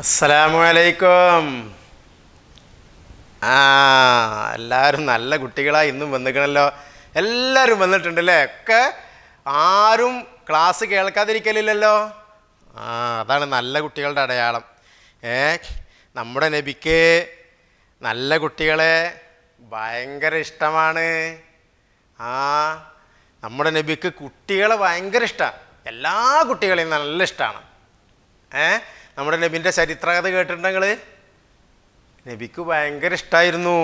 അസ്സലാമു അലൈക്കും ആ എല്ലാവരും നല്ല കുട്ടികളായി ഇന്നും വന്നിക്കണല്ലോ. എല്ലാവരും വന്നിട്ടുണ്ട് അല്ലേ ഒക്കെ ആരും ക്ലാസ് കേൾക്കാതിരിക്കലില്ലല്ലോ? ആ അതാണ് നല്ല കുട്ടികളുടെ അടയാളം. ഏ നമ്മുടെ നബിക്ക് നല്ല കുട്ടികളെ ഭയങ്കര ഇഷ്ടമാണ്. ആ നമ്മുടെ നബിക്ക് കുട്ടികളെ ഭയങ്കര ഇഷ്ടമാണ് എല്ലാ കുട്ടികളെയും നല്ല ഇഷ്ടമാണ് ഏ നമ്മുടെ നബിന്റെ ചരിത്രകഥ കേട്ടിട്ടുണ്ടെങ്കിൽ നബിക്ക് ഭയങ്കര ഇഷ്ടമായിരുന്നു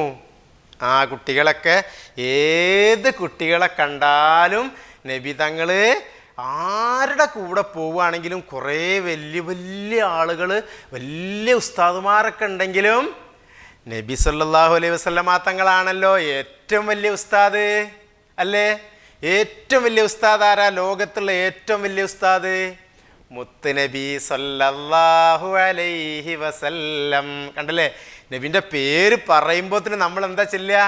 ആ കുട്ടികളൊക്കെ ഏത് കുട്ടികളെ കണ്ടാലും നബി തങ്ങൾ ആരുടെ കൂടെ പോവുകയാണെങ്കിലും കുറേ വലിയ വലിയ ആളുകൾ വലിയ ഉസ്താദുമാരൊക്കെ ഉണ്ടെങ്കിലും നബി സല്ലാഹു അലൈഹി വസല്ലമ തങ്ങളാണല്ലോ ഏറ്റവും വലിയ ഉസ്താദ്. അല്ലേ? ഏറ്റവും വലിയ ഉസ്താദ് ആരാ? ലോകത്തുള്ള ഏറ്റവും വലിയ ഉസ്താദ്. മുത്തുനബി സല്ലല്ലാഹു അലൈഹി വസല്ലം. കണ്ടല്ലേ? നബിന്റെ പേര് പറയുമ്പോൾ നമ്മൾ എന്താ ചെല്ലുക?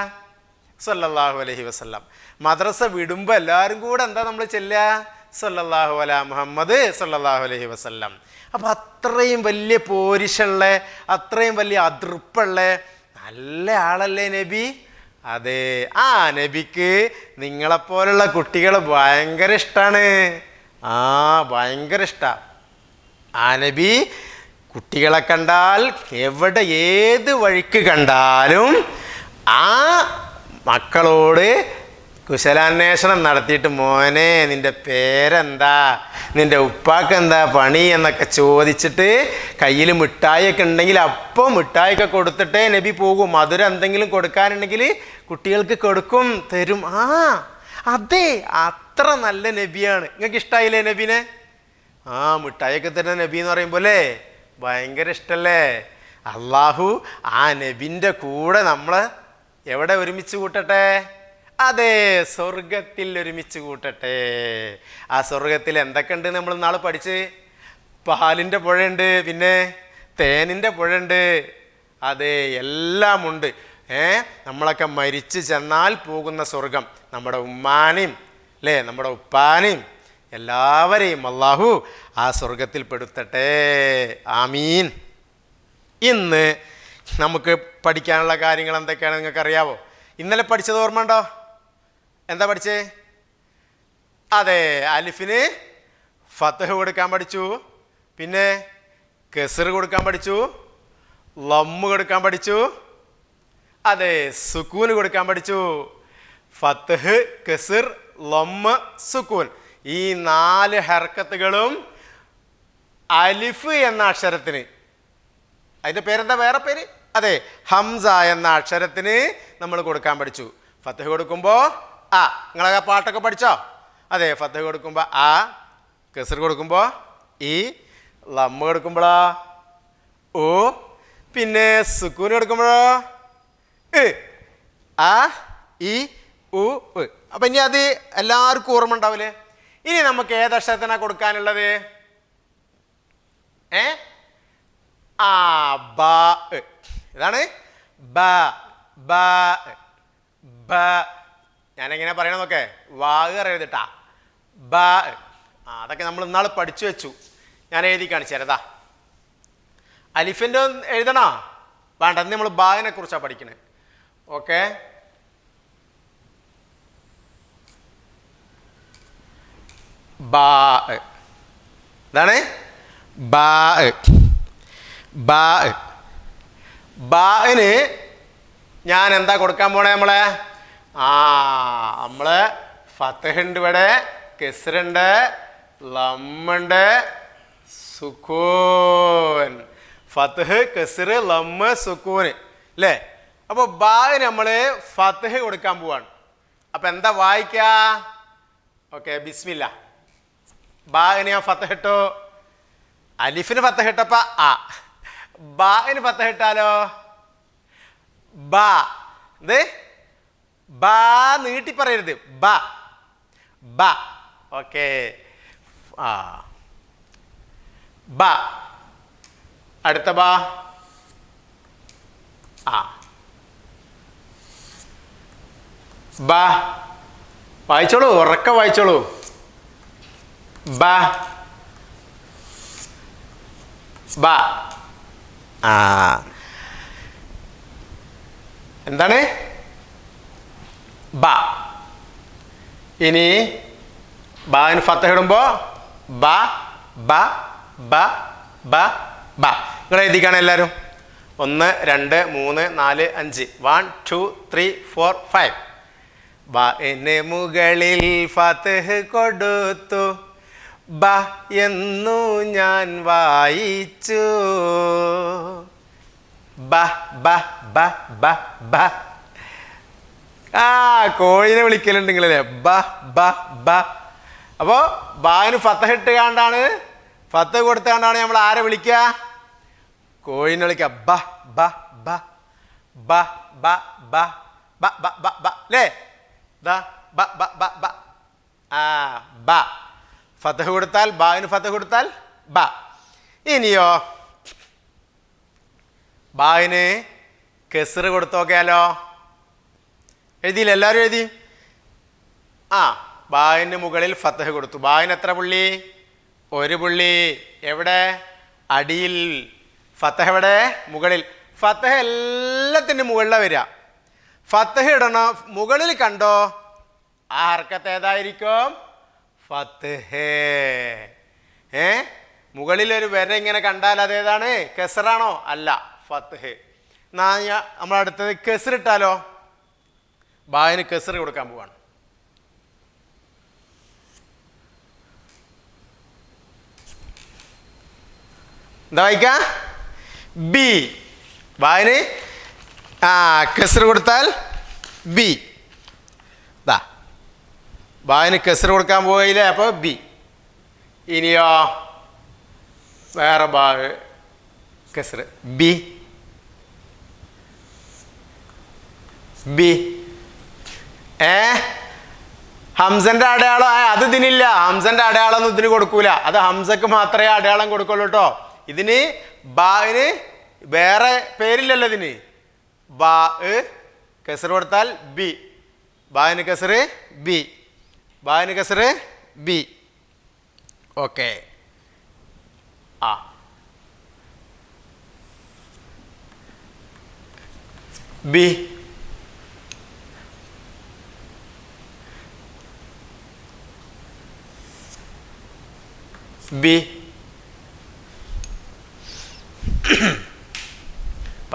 സല്ലല്ലാഹു അലൈഹി വസല്ലം. മദ്രസ വിടുമ്പോൾ എല്ലാവരും കൂടെ എന്താ നമ്മൾ ചെല്ലുക? സല്ലല്ലാഹു അല മുഹമ്മദ് സല്ലല്ലാഹു അലൈഹി വസല്ലം. അപ്പോൾ അത്രയും വലിയ പോരിഷുള്ള അത്രയും വലിയ അതൃപ്പുള്ള നല്ല ആളല്ലേ നബി? അതെ. ആ നബിക്ക് നിങ്ങളെപ്പോലുള്ള കുട്ടികൾ ഭയങ്കര ഇഷ്ടമാണ് ആ ഭയങ്കര ഇഷ്ടമാണ് ആ നബി കുട്ടികളെ കണ്ടാൽ എവിടെ ഏത് വഴിക്ക് കണ്ടാലും ആ മക്കളോട് കുശലാന്വേഷണം നടത്തിയിട്ട് മോനെ നിന്റെ പേരെന്താ? നിന്റെ ഉപ്പാക്ക് എന്താ പണി? എന്നൊക്കെ ചോദിച്ചിട്ട് കയ്യിൽ മിഠായിയൊക്കെ ഉണ്ടെങ്കിൽ അപ്പം മിഠായിയൊക്കെ കൊടുത്തിട്ടേ നബി പോകും. മധുരം എന്തെങ്കിലും കൊടുക്കാനുണ്ടെങ്കിൽ കുട്ടികൾക്ക് കൊടുക്കും തരും. ആ അതെ അത്ര നല്ല നബിയാണ്. നിങ്ങൾക്ക് ഇഷ്ടമായില്ലേ നബീനെ? ആ മിഠായിയൊക്കെ തരുന്ന നബി എന്ന് പറയുമ്പോൾ അല്ലേ? ഭയങ്കര ഇഷ്ടമല്ലേ അള്ളാഹു ആ നബിന്റെ കൂടെ നമ്മൾ എവിടെ ഒരുമിച്ച് കൂട്ടട്ടെ? അതെ സ്വർഗത്തിൽ ഒരുമിച്ച് കൂട്ടട്ടെ. ആ സ്വർഗത്തിൽ എന്തൊക്കെ ഉണ്ട് നമ്മൾ നാളെ പഠിച്ച്? പാലിന്റെ പുഴയുണ്ട് പിന്നെ തേനിന്റെ പുഴയുണ്ട്. അതെ എല്ലാം ഉണ്ട് ഏ? നമ്മളൊക്കെ മരിച്ചു ചെന്നാൽ പോകുന്ന സ്വർഗം. നമ്മുടെ ഉമ്മാനെയും അല്ലേ നമ്മുടെ ഉപ്പാനെയും എല്ലാവരെയും അള്ളാഹു ആ സ്വർഗത്തിൽ പെടുത്തട്ടെ. ആമീൻ. ഇന്ന് നമുക്ക് പഠിക്കാനുള്ള കാര്യങ്ങൾ എന്തൊക്കെയാണ് നിങ്ങൾക്ക് അറിയാവോ ഇന്നലെ പഠിച്ചത് ഓർമ്മ ഉണ്ടോ? എന്താ പഠിച്ചേ? അതെ അലിഫിന് ഫത്തഹ് കൊടുക്കാൻ പഠിച്ചു. പിന്നെ കെസർ കൊടുക്കാൻ പഠിച്ചു. ലമ്മ് കൊടുക്കാൻ പഠിച്ചു. അതെ സുക്കൂന് കൊടുക്കാൻ പഠിച്ചു. ഫത്ത്ഹ് കെസിർ ലൊമ്മ് സുക്കൂൻ. ഈ നാല് ഹർക്കത്തുകളും അലിഫ് എന്ന അക്ഷരത്തിന്. അതിന്റെ പേരെന്താ? വേറെ പേര്? അതെ ഹംസ എന്ന അക്ഷരത്തിന് നമ്മൾ കൊടുക്കാൻ പഠിച്ചു. ഫത്തഹ് കൊടുക്കുമ്പോൾ ആ നിങ്ങളൊക്കെ പാട്ടൊക്കെ പഠിച്ചോ? അതെ ഫത്തഹ് കൊടുക്കുമ്പോൾ ആ കെസർ കൊടുക്കുമ്പോൾ ഈ ലമ്മ കൊടുക്കുമ്പോഴോ ഓ പിന്നെ സുക്കൂന് കൊടുക്കുമ്പോഴോ ആ ഇ ഉ ഇനി അത് എല്ലാവർക്കും ഓർമ്മ ഉണ്ടാവില്ലേ? ഇനി നമുക്ക് ഏത് അക്ഷരത്തിനാ കൊടുക്കാനുള്ളത്? ഏ? ആ ബ. ഇതാണ്? ബ ബ. ബ. ഞാനെങ്ങനെ പറയണമെന്നൊക്കെ വാഗ് അറിയരുതിട്ടാ ബ അതൊക്കെ നമ്മൾ ഇന്നാൾ പഠിച്ചു വെച്ചു. ഞാൻ എഴുതി കാണിച്ചു തരതാ അലിഫിന്റെ എഴുതണോ? വേണ്ട നമ്മൾ ബാഗിനെ കുറിച്ചാണ് പഠിക്കണേ. ഓക്കെ ബാ എന്താണ് ബാ ബാ ബാന് ഞാൻ എന്താ കൊടുക്കാൻ പോണേ നമ്മളെ? ആ നമ്മൾ ഫത്തഹുണ്ട് ഇവിടെ കെസറുണ്ട് ലമ്മുണ്ട് സുക്കൂൻ ഫത്തഹ് കെസർ ലമ്മ് സുക്കൂന് അല്ലേ അപ്പോൾ ബാന് നമ്മൾ ഫത്തഹ കൊടുക്കാൻ പോവാണ്. അപ്പോൾ എന്താ വായിക്കുക ഓക്കെ ബിസ്മില്ല. ബാഗിന് ഞാൻ ഫത്തഹ് ഇട്ടു? അലിഫിന് ഫത്തഹ് ഇട്ടപ്പ? ആ. ബാഗിന് ഫത്തഹ് ഇട്ടാലോ? ബാ. ഇത് ബാ നീട്ടി പറയരുത്. ബാ. ബാ. ഓക്കെ. ആ. ബാ. അടുത്ത ബാ. ആ. ബാ. വായിച്ചോളൂ ഉറക്ക വായിച്ചോളൂ. ബ. ബ. ആ. എന്താണ്? ബ. ഇനി ബാന് ഫത്ത ഇടുമ്പോൾ ബ ബ ബ ബ ബ. നിങ്ങൾ എഴുതിക്കാണ് എല്ലാവരും? ഒന്ന് രണ്ട് മൂന്ന് നാല് അഞ്ച്. One two three four five ബ എന്നെ മുകളിൽ ഫതഹ് കൊടുത്തു ബ എന്നു ഞാൻ വായിച്ചു ബ ബ ബ ബ ബ ആ കോഴിനെ വിളിക്കലുണ്ട് നിങ്ങളല്ലേ ബ ബ ബ അപ്പോൾ ബാന് ഫത്തഹ് ഇട്ട് കാണ്ടാണ് ഫത്തഹ് ബ നമ്മൾ ആരെ വിളിക്കുക കോഴിനെ വിളിക്കുക ബ ബ ബ ബ ബ ബ ബ ബ ബ ബ അല്ലേ ദാ ബ ബ ബ ബ. ആ ബ. ഫത്തഹ് കൊടുത്താൽ ബാവിന് ഫത്തഹ് കൊടുത്താൽ ബ. ഇനിയോ? ബാവിന് കെസറ് കൊടുത്തോക്കിയാലോ? എഴുതിയില്ല? എല്ലാവരും എഴുതി? ആ ബാവിന് മുകളിൽ ഫത്തഹ് കൊടുത്തു. ബാവിന് എത്ര പുള്ളി? ഒരു പുള്ളി. എവിടെ? അടിയിൽ. ഫത്തഹ് എവിടെ? മുകളിൽ. ഫത്തഹ് എല്ലാത്തിന്റെ മുകളിലാണ് വരിക. ഫത്തഹ് ഇടണം? മുകളിൽ കണ്ടോ? ആ ഹർക്കത്ത് ഏതായിരിക്കും? ഫത്തഹ്. ഏ? മുകളിൽ ഒരു വര ഇങ്ങനെ കണ്ടാൽ അതേതാണ് കെസറാണോ? അല്ല ഫത്തഹ്. എന്നാ അടുത്തത് നമ്മളടുത്തത് കെസറിട്ടാലോ ബായന് കെസർ കൊടുക്കാൻ പോവാണ്. എന്താ വായിക്ക? ബി. ബായന് ആ കെസർ കൊടുത്താൽ ബി ദാ. ബായന് കെസർ കൊടുക്കാൻ പോയില്ലേ അപ്പോൾ ബി ഇനിയോ വേറെ ബാ കെസർ. ബി ബി ഏ? ഹംസന്റെ അടയാളം ആ അത് ഇതിനില്ല. ഹംസന്റെ അടയാളം ഒന്നും ഇതിന് കൊടുക്കൂല. അത് ഹംസക്ക് മാത്രമേ അടയാളം കൊടുക്കുള്ളൂ കേട്ടോ ഇതിന് ബാവിന് വേറെ പേരില്ലല്ലോ ഇതിന്. बा ए कसर पड़ताल बी बायन कसरे बी बायन कसरे बी ओके आ बी बी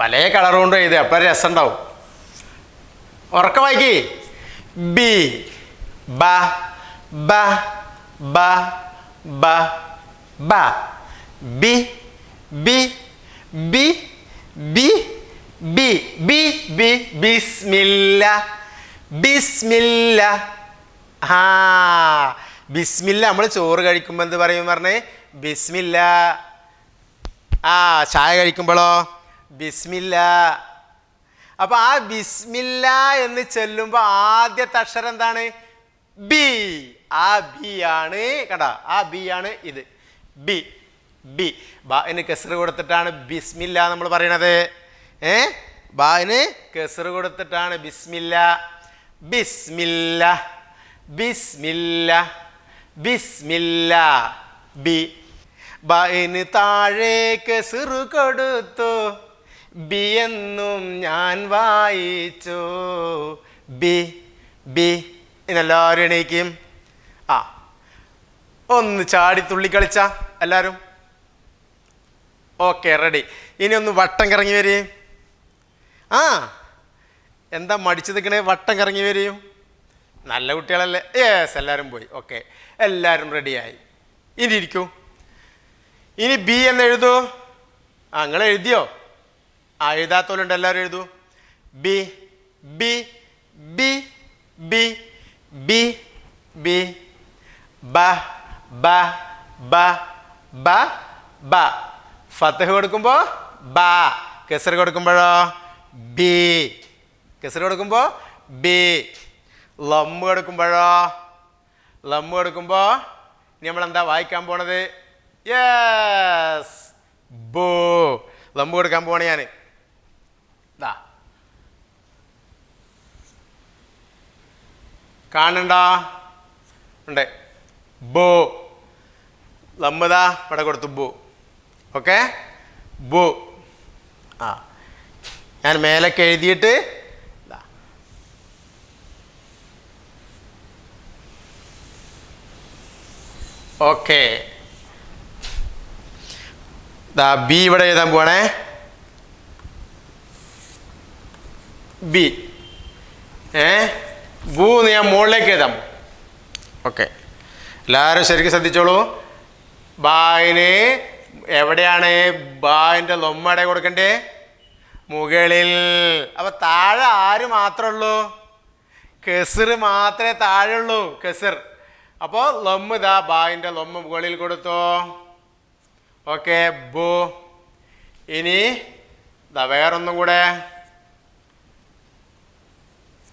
പല കളർ കൊണ്ട് എഴുതി അപ്പം രസം ഉണ്ടാവും ഉറക്ക വായിക്കേ. ബി ബ ബ ബ ബ ബ. ബി ബി ബി ബി ബി. ബി ബി ബിസ്മില്ല ബിസ്മില്ല. ആ ബിസ്മില്ല. നമ്മൾ ചോറ് കഴിക്കുമ്പോൾ എന്ത് പറയും പറഞ്ഞേ? ബിസ്മില്ല. ആ ചായ കഴിക്കുമ്പോഴോ ബിസ്മില്ല. അപ്പൊ ആ ബിസ്മില്ല എന്ന് ചെല്ലുമ്പോൾ ആദ്യത്തെ അക്ഷരം എന്താണ്? ബി. ആ ബി ആണ് കണ്ട? ആ ബി ആണ് ഇത്. ബി. ബി. ബാന് കെസർ കൊടുത്തിട്ടാണ് ബിസ്മില്ല നമ്മൾ പറയണത്. ഏ? ബാന് കെസർ കൊടുത്തിട്ടാണ് ബിസ്മില്ല. ബിസ്മില്ല. ബിസ്മില്ല. ബിസ്മില്ല. ബി. ബാന് താഴേക്ക് സിറു കൊടുത്തു. ബി എന്നും ഞാൻ വായിച്ചു. ബി ബി. എന്നെല്ലാവരും എണീക്കും. ആ ഒന്ന് ചാടി തുള്ളി കളിച്ച എല്ലാവരും. Okay ready. ഇനി ഒന്ന് വട്ടം കറങ്ങി വരികയും ആ എന്താ മടിച്ചു നിൽക്കണേ? വട്ടം കറങ്ങി വരും. നല്ല കുട്ടികളല്ലേ? യെസ് എല്ലാവരും പോയി. ഓക്കെ എല്ലാവരും റെഡിയായി. ഇനി ഇരിക്കൂ. ഇനി ബി എന്ന് എഴുതൂ. ആ നിങ്ങൾ എഴുതിയോ ആ എഴുതാത്തോലുണ്ട് എല്ലാവരും എഴുതൂ. ബി ബി ബി ബി ബി ബി. ബ ബ ബ ബ ബ. ഫത്തഹ് കൊടുക്കുമ്പോൾ ബ. കെസർ കൊടുക്കുമ്പോഴോ? ബി. കെസർ കൊടുക്കുമ്പോൾ ബി. ലമ്മ് കൊടുക്കുമ്പോഴോ? ലമ്മ് കൊടുക്കുമ്പോൾ ഇനി നമ്മൾ എന്താ വായിക്കാൻ പോണത്? യെസ്. ബോ. ലമ്പ് കൊടുക്കാൻ പോണ ഞാൻ ദാ. കാണണ്ട? ഉണ്ട്. ബോ. ലമ്മതാ ഇവിടെ കൊടുത്തു ബോ. ഓക്കെ? ബോ. ആ. ഞാൻ മേലൊക്കെ എഴുതിയിട്ട് ദാ. ഓക്കെ. ദാ ബി ഇവിടെ എഴുതാൻ പോവാണേ. ബി ഏ? ബൂ ഞാൻ മുകളിലേക്ക് എഴുതാം. ഓക്കെ എല്ലാവരും ശരിക്കും ശ്രദ്ധിച്ചോളൂ. ബായിന് എവിടെയാണ് ബായിന്റെ ലൊമ്മടെ കൊടുക്കണ്ടേ? മുകളിൽ. അപ്പോൾ താഴെ ആര് മാത്രമേ ഉള്ളൂ? കെസിർ മാത്രമേ താഴെ ഉള്ളൂ. കെസിർ. അപ്പോൾ ലൊമ്മ് ഇതാ ബായിന്റെ ലൊമ്മ മുകളിൽ കൊടുത്തോ. ഓക്കെ ബു. ഇനി ഇതാ വേറൊന്നും കൂടെ.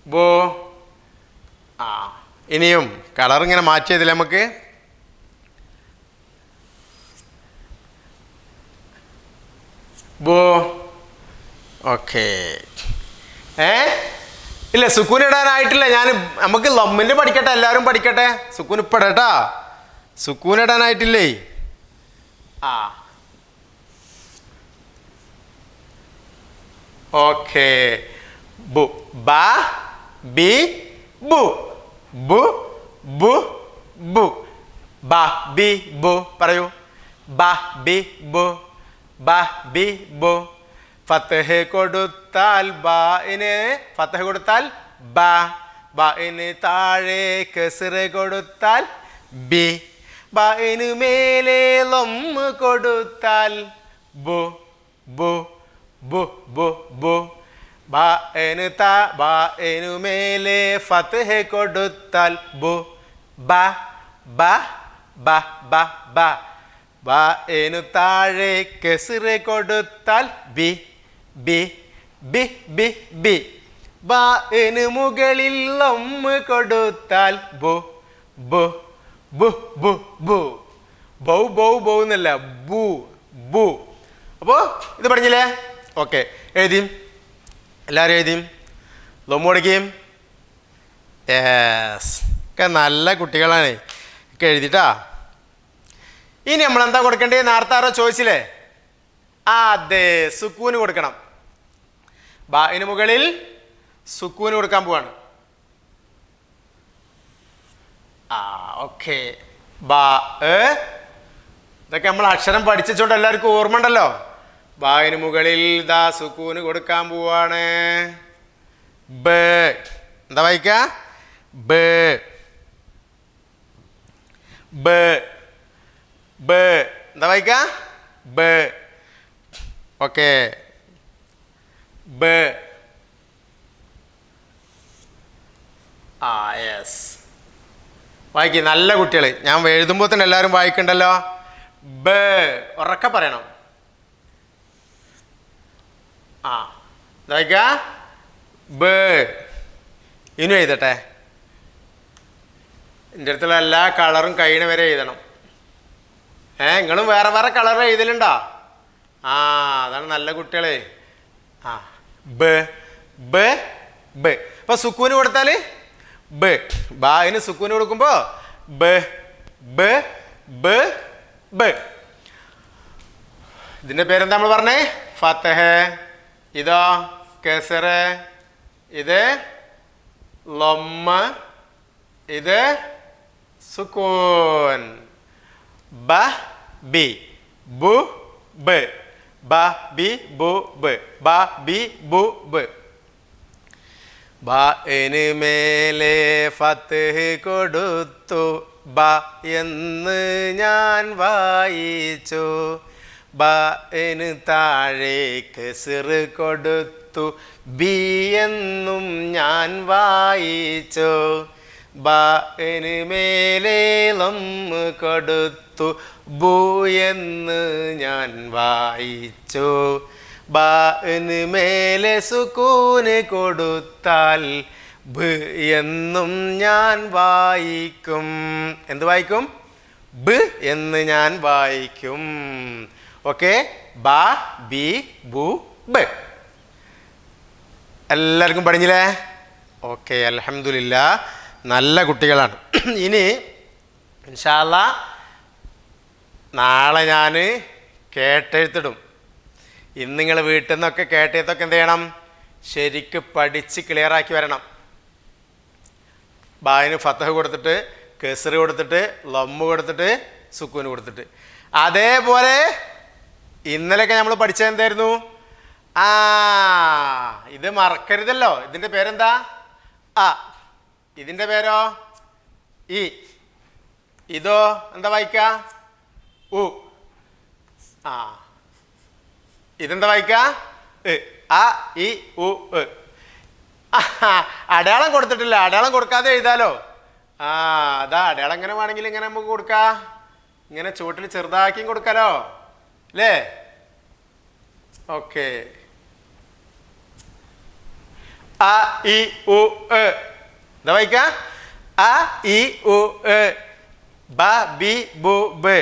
ബു. ആ ഇനിയും കളർ ഇങ്ങനെ മാറ്റിയതിൽ നമുക്ക് ബോ. ഓക്കെ. ഏ? ഇല്ല സുക്കൂൻ ഇടാനായിട്ടില്ല. ഞാൻ നമുക്ക് ലമ്മിന്റെ പഠിക്കട്ടെ എല്ലാവരും പഠിക്കട്ടെ. സുക്കൂൻ ഇപ്പം ഇടട്ടാ സുക്കൂൻ ഇടാനായിട്ടില്ലേ? ആ. ഓക്കെ. ബു ബ. ബി ബു ബു ബു ബു ബ ബി ബു പറയൂ ബ ബി ബു ബ ബി ബു ഫത്തഹ് കൊടുത്താൽ ബായിന് ഫത്തഹ് കൊടുത്താൽ ബ ബായിന് താഴേക്ക് കെസിറ് കൊടുത്താൽ ബി ബായിന് മേലെ ലൊമ്മ് കൊടുത്താൽ ബു ബു ബു ബു ബു. ബായിന് താ മേലെ കൊടുത്താൽ ബു. ബ ബ ബ ബ ബ. ബായിനു താഴെ കെസിറ് കൊടുത്താൽ ബി ബി ബി ബി ബി. ബായിന് മുകളിൽ ലൊമ്മ് കൊടുത്താൽ ബു ബു ബു ബു ബു. ബൗ ബൗ ബൗ എന്നല്ല ബു ബു. അപ്പോൾ ഇത് പറഞ്ഞില്ലേ ഓക്കെ. എഴുതിയും. എല്ലാവരും എഴുതിയും? ലോമ്പ് പഠിക്കുകയും യെസ് ഒക്കെ നല്ല കുട്ടികളാണ്. ഒക്കെ എഴുതിട്ടാ? ഇനി നമ്മൾ എന്താ കൊടുക്കേണ്ടത്? നേരത്തെ ആരോ ചോദിച്ചില്ലേ? ആ അതെ സുക്കൂന് കൊടുക്കണം. ബായിന് മുകളിൽ സുക്കൂന് കൊടുക്കാൻ പോവാണ്. ആ ഓക്കെ. ബാ ഇതൊക്കെ നമ്മൾ അക്ഷരം പഠിച്ചുകൊണ്ട് എല്ലാവർക്കും ഓർമ്മ ഉണ്ടല്ലോ? ബായിന് മുകളിൽ ദാ സുക്കൂന് കൊടുക്കാൻ പോവാണ്. ബ. എന്താ വായിക്ക? ബ. ബ. ബ. എന്താ വായിക്ക? ബ. ഓക്കെ. ബ. ആ യെസ്. വായിക്കും നല്ല കുട്ടികൾ ഞാൻ എഴുതുമ്പോൾ തന്നെ എല്ലാവരും വായിക്കണ്ടല്ലോ? ബ. ഉറക്കെ പറയണം. ആ. ബ. ഇനി എഴുതട്ടെ. എന്റെ അടുത്തുള്ള എല്ലാ കളറും കഴിയണ വരെ എഴുതണം. ഏ നിങ്ങളും വേറെ വേറെ കളർ എഴുതലുണ്ടോ? ആ അതാണ് നല്ല കുട്ടികളെ. ആ ബ. ബ. ബ. അപ്പൊ സുക്കൂന് കൊടുത്താൽ ബ. ബായിന് സുക്കൂന് കൊടുക്കുമ്പോ? ബ. ബ. ബ. ബ. ഇതിന്റെ പേരെന്താ നമ്മൾ പറഞ്ഞേ? ഫത്തഹ് ഇതോ കെസറ ഇത് ലൊമ്മ ഇത് സുക്കൂൻ ബ ബി ബു ബ. ബ ബി ബു ബ. ബ ബി ബു ബ. ബന് മേലെ ഫത്ത് കൊടുത്തു. ബ എന്ന് ഞാൻ വായിച്ചു. ബന് താഴേക്ക് കെസിർ കൊടുത്തു. ബി എന്നും ഞാൻ വായിച്ചു. ബന് മേലെ കൊടുത്തു. ബു എന്ന് ഞാൻ വായിച്ചു. ബന് മേലെ സുക്കൂന് കൊടുത്താൽ ബ് എന്നും ഞാൻ വായിക്കും. എന്ത് വായിക്കും? ബ് എന്ന് ഞാൻ വായിക്കും. ഓക്കെ? ബ ബി ബു ബ്. എല്ലാവർക്കും പഠിഞ്ഞില്ലേ? ഓക്കെ അലഹമില്ല നല്ല കുട്ടികളാണ്. ഇനി ഇൻഷാല്ല നാളെ ഞാൻ കേട്ടെഴുത്തിടും. ഇന്ന് നിങ്ങൾ വീട്ടിൽ നിന്നൊക്കെ കേട്ടെഴുത്തൊക്കെ എന്ത് ചെയ്യണം? ശരിക്ക് പഠിച്ച് ക്ലിയറാക്കി വരണം. ബായിന് ഫത്തഹ് കൊടുത്തിട്ട് കെസറി കൊടുത്തിട്ട് ലമ്മ് കൊടുത്തിട്ട് സുക്കൂന് കൊടുത്തിട്ട്. അതേപോലെ ഇന്നലെയൊക്കെ നമ്മൾ പഠിച്ചത് എന്തായിരുന്നു? ആ ഇത് മറക്കരുതല്ലോ. ഇതിന്റെ പേരെന്താ? ആ ഇതിന്റെ പേരോ? ഇ. ഇതോ? എന്താ വായിക്ക? ഉ. ആ. ഇതെന്താ വായിക്ക? ആ ഇ ഉ അടയാളം കൊടുത്തിട്ടില്ല. അടയാളം കൊടുക്കാതെ എഴുതാലോ. ആ അതാ അടയാളം എങ്ങനെ വേണമെങ്കിൽ ഇങ്ങനെ നമുക്ക് കൊടുക്കാം. ഇങ്ങനെ ചുവട്ടിൽ ചെറുതാക്കിയും കൊടുക്കാലോ. അല്ലേ ഓക്കെ. അ ഇ ഉ എ. എന്താ വായിക്കാം? അ ഇ ഉ എ. ബ ബി ബു ബ്.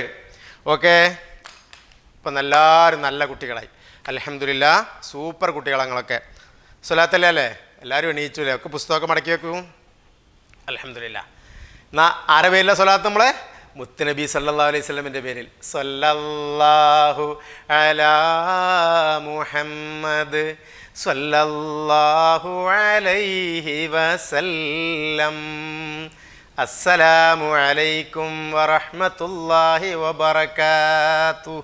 ഓക്കെ. ഇപ്പം എല്ലാവരും നല്ല കുട്ടികളായി. അലഹമില്ല സൂപ്പർ കുട്ടികളങ്ങളൊക്കെ. സ്വലാത്തല്ലേ അല്ലേ? എല്ലാവരും എണീച്ചില്ലേ ഒക്കെ പുസ്തകമൊക്കെ മടക്കി വെക്കും. അലഹമില്ല എന്നാ ആരെ പേരില്ല സ്വലാത്ത് നമ്മളെ? മുത്തുനബി സല്ലാ അലൈഹി സ്വലമിന്റെ പേരിൽ. സല്ലല്ലാഹു അലാ മുഹമ്മദ് സല്ലല്ലാഹു അലൈഹി വസല്ലം. അസ്സലാമു അലൈക്കും വറഹ്മത്തുള്ളാഹി വബറകാതുഹു.